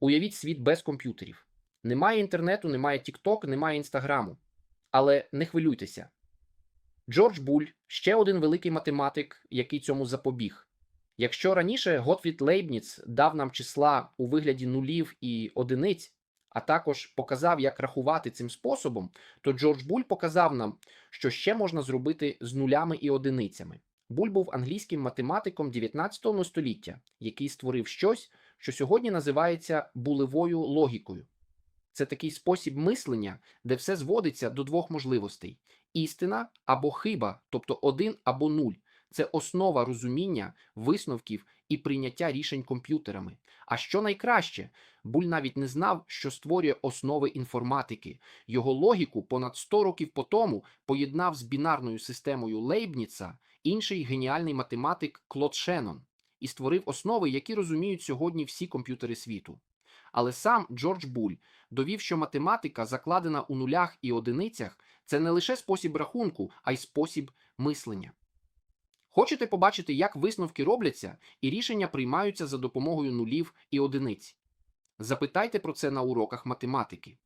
Уявіть світ без комп'ютерів. Немає інтернету, немає TikTok, немає інстаграму. Але не хвилюйтеся. Джордж Буль ще один великий математик, який цьому запобіг. Якщо раніше Готфрід Лейбніц дав нам числа у вигляді нулів і одиниць, а також показав, як рахувати цим способом, то Джордж Буль показав нам, що ще можна зробити з нулями і одиницями. Буль був англійським математиком 19 століття, який створив щось, що сьогодні називається булевою логікою. Це такий спосіб мислення, де все зводиться до двох можливостей: істина або хиба, тобто один або нуль. Це основа розуміння, висновків і прийняття рішень комп'ютерами. А що найкраще, Буль навіть не знав, що створює основи інформатики. Його логіку понад 100 років по тому поєднав з бінарною системою Лейбніца інший геніальний математик Клод Шеннон і створив основи, які розуміють сьогодні всі комп'ютери світу. Але сам Джордж Буль довів, що математика, закладена у нулях і одиницях, це не лише спосіб рахунку, а й спосіб мислення. Хочете побачити, як висновки робляться і рішення приймаються за допомогою нулів і одиниць? Запитайте про це на уроках математики.